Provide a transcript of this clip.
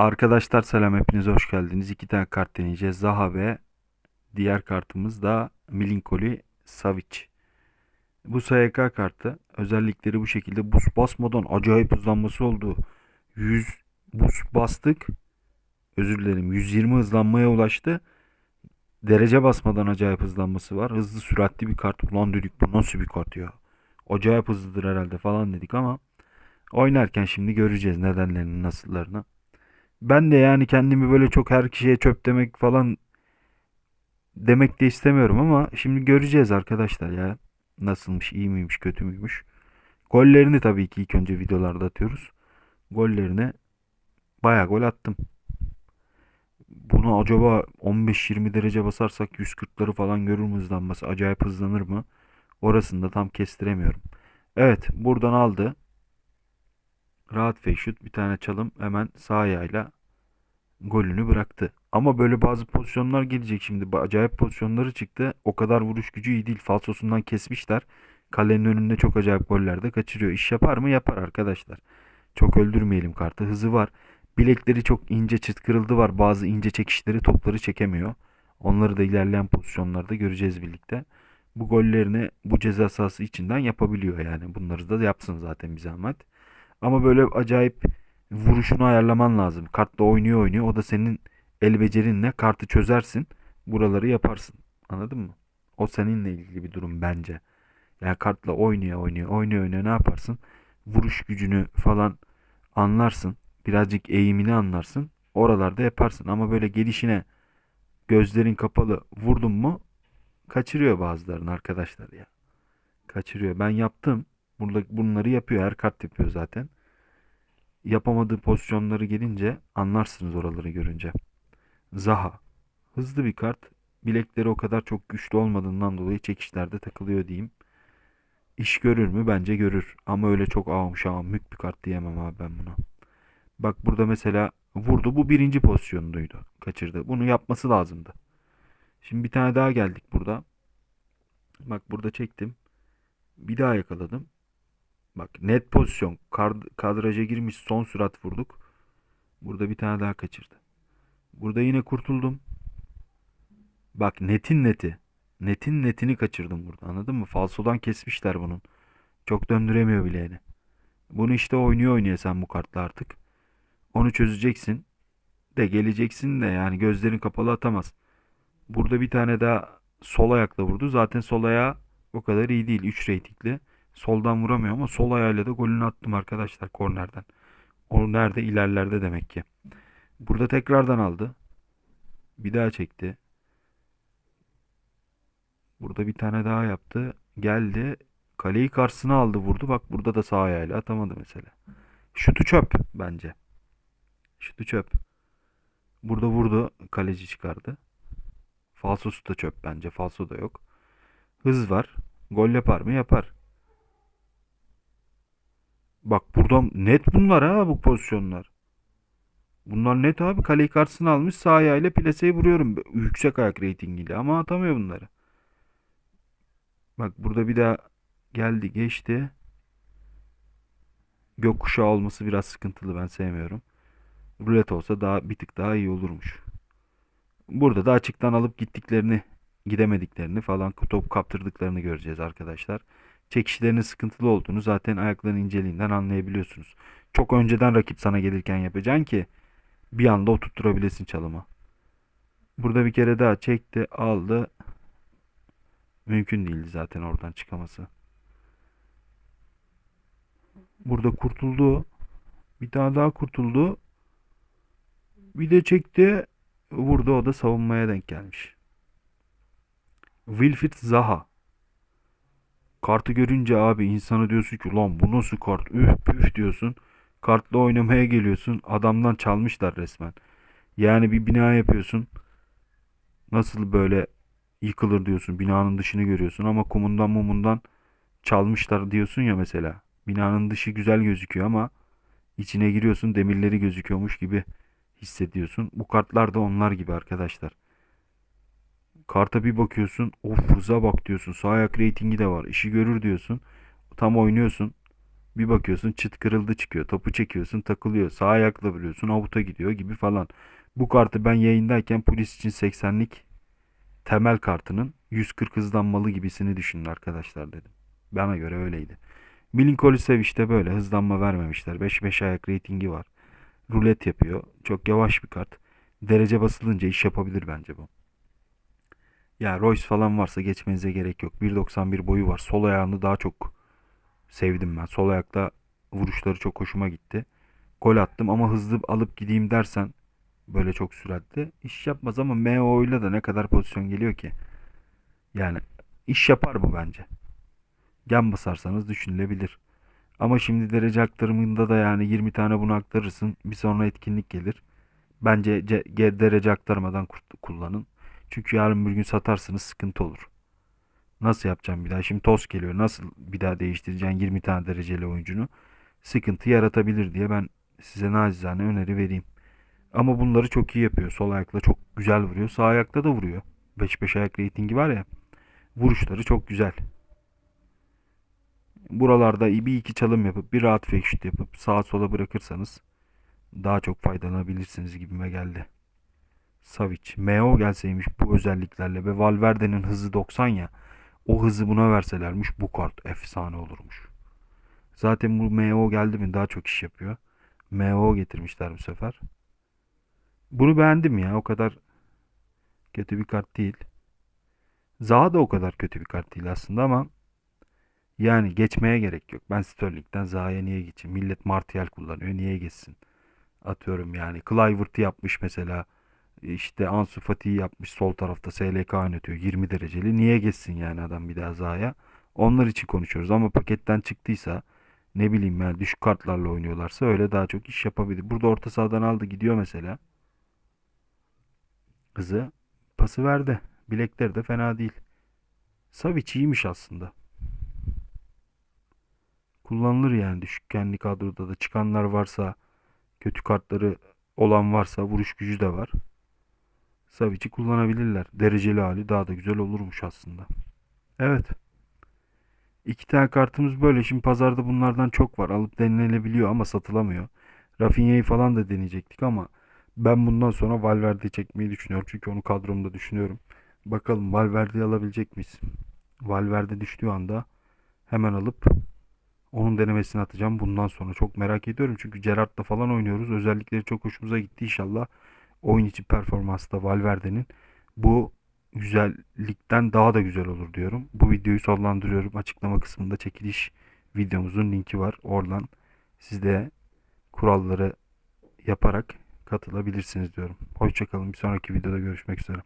Arkadaşlar selam hepiniz hoş geldiniz. İki tane kart deneyeceğiz. Zaha ve diğer kartımız da Milinkoli Savic. Bu SYK kartı özellikleri bu şekilde buz basmadan acayip hızlanması oldu. 100 buz bastık. Özür dilerim 120 hızlanmaya ulaştı. Derece basmadan acayip hızlanması var. Hızlı süratli bir kart. Ulan dedik bu nasıl bir kart ya. Acayip hızlıdır herhalde falan dedik ama oynarken şimdi göreceğiz nedenlerini nasıllarını. Ben de yani kendimi böyle çok her kişiye çöp demek falan demek de istemiyorum ama şimdi göreceğiz arkadaşlar ya. Nasılmış, iyi miymiş, kötü müymüş. Gollerini tabii ki ilk önce videolarda atıyoruz. Gollerini bayağı gol attım. Bunu acaba 15-20 derece basarsak 140'ları falan görür mü hızlanması? Acayip hızlanır mı? Orasını da tam kestiremiyorum. Evet buradan aldı. Rahat shoot bir tane çalım hemen sağ ayağıyla golünü bıraktı. Ama böyle bazı pozisyonlar gelecek şimdi. Acayip pozisyonları çıktı. O kadar vuruş gücü iyi değil. Falsosundan kesmişler. Kalenin önünde çok acayip goller de kaçırıyor. İş yapar mı? Yapar arkadaşlar. Çok öldürmeyelim kartı. Hızı var. Bilekleri çok ince çıt kırıldı var. Bazı ince çekişleri topları çekemiyor. Onları da ilerleyen pozisyonlarda göreceğiz birlikte. Bu gollerini bu ceza sahası içinden yapabiliyor yani. Bunları da yapsın zaten bir zahmet. Ama böyle acayip vuruşunu ayarlaman lazım. Kartla oynuyor oynuyor. O da senin el becerinle kartı çözersin. Buraları yaparsın. Anladın mı? O seninle ilgili bir durum bence. Yani kartla oynuyor oynuyor oynuyor oynuyor ne yaparsın? Vuruş gücünü falan anlarsın. Birazcık eğimini anlarsın. Oralarda yaparsın. Ama böyle gelişine gözlerin kapalı vurdun mu kaçırıyor bazılarını arkadaşlar ya. Kaçırıyor. Ben yaptım. Burada bunları yapıyor. Her kart yapıyor zaten yapamadığı pozisyonları gelince anlarsınız oraları görünce. Zaha. Hızlı bir kart. Bilekleri o kadar çok güçlü olmadığından dolayı çekişlerde takılıyor diyeyim. İş görür mü? Bence görür. Ama öyle çok ağım şağım bir kart diyemem abi ben buna. Bak burada mesela vurdu. Bu birinci pozisyonundaydı. Kaçırdı. Bunu yapması lazımdı. Şimdi bir tane daha geldik burada. Bak burada çektim. Bir daha yakaladım. Bak net pozisyon. Kard kadraja girmiş son sürat vurduk. Burada bir tane daha kaçırdı. Burada yine kurtuldum. Bak netin neti. Netin netini kaçırdım burada. Anladın mı? Falsodan kesmişler bunun. Çok döndüremiyor bileğini. Bunu işte oynuyor oynuyor sen bu kartla artık. Onu çözeceksin. De geleceksin de yani gözlerin kapalı atamaz. Burada bir tane daha sol ayakla vurdu. Zaten sol ayağı o kadar iyi değil. 3 reytingli. Soldan vuramıyor ama sol ayağıyla da golünü attım arkadaşlar kornerden. O nerede? ilerlerde demek ki. Burada tekrardan aldı. Bir daha çekti. Burada bir tane daha yaptı. Geldi. Kaleyi karşısına aldı vurdu. Bak burada da sağ ayağıyla atamadı mesela. Şutu çöp bence. Şutu çöp. Burada vurdu. Kaleci çıkardı. Falsosu da çöp bence. Falso da yok. Hız var. Gol yapar mı? Yapar. Bak burada net bunlar ha bu pozisyonlar. Bunlar net abi. Kaleyi karşısına almış sağ ayağıyla plaseyi vuruyorum. Yüksek ayak reytingiyle ama atamıyor bunları. Bak burada bir daha geldi geçti. Gökkuşağı olması biraz sıkıntılı ben sevmiyorum. Rulet olsa daha bir tık daha iyi olurmuş. Burada da açıktan alıp gittiklerini gidemediklerini falan top kaptırdıklarını göreceğiz arkadaşlar çekişlerinin sıkıntılı olduğunu zaten ayakların inceliğinden anlayabiliyorsunuz. Çok önceden rakip sana gelirken yapacaksın ki bir anda oturtturabilesin çalıma. Burada bir kere daha çekti, aldı. Mümkün değildi zaten oradan çıkaması. Burada kurtuldu. Bir tane daha kurtuldu. Bir de çekti, vurdu. O da savunmaya denk gelmiş. Wilfried Zaha. Kartı görünce abi insana diyorsun ki lan bu nasıl kart üf püf diyorsun. Kartla oynamaya geliyorsun. Adamdan çalmışlar resmen. Yani bir bina yapıyorsun. Nasıl böyle yıkılır diyorsun. Binanın dışını görüyorsun ama kumundan mumundan çalmışlar diyorsun ya mesela. Binanın dışı güzel gözüküyor ama içine giriyorsun demirleri gözüküyormuş gibi hissediyorsun. Bu kartlar da onlar gibi arkadaşlar. Karta bir bakıyorsun. Of hıza bak diyorsun. Sağ ayak reytingi de var. İşi görür diyorsun. Tam oynuyorsun. Bir bakıyorsun çıt kırıldı çıkıyor. Topu çekiyorsun takılıyor. Sağ ayakla vuruyorsun avuta gidiyor gibi falan. Bu kartı ben yayındayken polis için 80'lik temel kartının 140 hızlanmalı gibisini düşünün arkadaşlar dedim. Bana göre öyleydi. Milinkovic işte böyle hızlanma vermemişler. 5-5 ayak reytingi var. Rulet yapıyor. Çok yavaş bir kart. Derece basılınca iş yapabilir bence bu. Ya Royce falan varsa geçmenize gerek yok. 1.91 boyu var. Sol ayağını daha çok sevdim ben. Sol ayakta vuruşları çok hoşuma gitti. Gol attım ama hızlı alıp gideyim dersen böyle çok süratli iş yapmaz ama MO ile de ne kadar pozisyon geliyor ki? Yani iş yapar bu bence. Gen basarsanız düşünülebilir. Ama şimdi derece aktarımında da yani 20 tane bunu aktarırsın. Bir sonra etkinlik gelir. Bence derece aktarmadan kullanın. Çünkü yarın bir gün satarsınız sıkıntı olur. Nasıl yapacağım bir daha? Şimdi toz geliyor. Nasıl bir daha değiştireceksin 20 tane dereceli oyuncunu? Sıkıntı yaratabilir diye ben size nacizane öneri vereyim. Ama bunları çok iyi yapıyor. Sol ayakla çok güzel vuruyor. Sağ ayakta da vuruyor. 5-5 ayak reytingi var ya. Vuruşları çok güzel. Buralarda bir iki çalım yapıp bir rahat fake shoot yapıp sağa sola bırakırsanız daha çok faydalanabilirsiniz gibime geldi. Savic. MO gelseymiş bu özelliklerle ve Valverde'nin hızı 90 ya. O hızı buna verselermiş bu kart efsane olurmuş. Zaten bu MO geldi mi daha çok iş yapıyor. MO getirmişler bu sefer. Bunu beğendim ya. O kadar kötü bir kart değil. Zaha da o kadar kötü bir kart değil aslında ama yani geçmeye gerek yok. Ben Sterling'den Zaha'ya niye geçeyim? Millet Martial kullanıyor. Niye geçsin? Atıyorum yani. Kluivert'ı yapmış mesela. İşte Ansu Fati'yi yapmış sol tarafta SLK oynatıyor 20 dereceli. Niye geçsin yani adam bir daha Zaha'ya? Onlar için konuşuyoruz ama paketten çıktıysa ne bileyim yani düşük kartlarla oynuyorlarsa öyle daha çok iş yapabilir. Burada orta sahadan aldı gidiyor mesela. Hızı pası verdi. Bilekleri de fena değil. Savic iyiymiş aslında. Kullanılır yani düşük kendi kadroda da çıkanlar varsa kötü kartları olan varsa vuruş gücü de var. Savic'i kullanabilirler. Dereceli hali daha da güzel olurmuş aslında. Evet. İki tane kartımız böyle. Şimdi pazarda bunlardan çok var. Alıp denilebiliyor ama satılamıyor. Rafinha'yı falan da deneyecektik ama ben bundan sonra Valverde'yi çekmeyi düşünüyorum. Çünkü onu kadromda düşünüyorum. Bakalım Valverde'yi alabilecek miyiz? Valverde düştüğü anda hemen alıp onun denemesini atacağım bundan sonra. Çok merak ediyorum çünkü Gerrard'la falan oynuyoruz. Özellikleri çok hoşumuza gitti inşallah. Oyun içi performansı da Valverde'nin bu güzellikten daha da güzel olur diyorum. Bu videoyu sonlandırıyorum. Açıklama kısmında çekiliş videomuzun linki var. Oradan siz de kuralları yaparak katılabilirsiniz diyorum. Hoşçakalın. Bir sonraki videoda görüşmek üzere.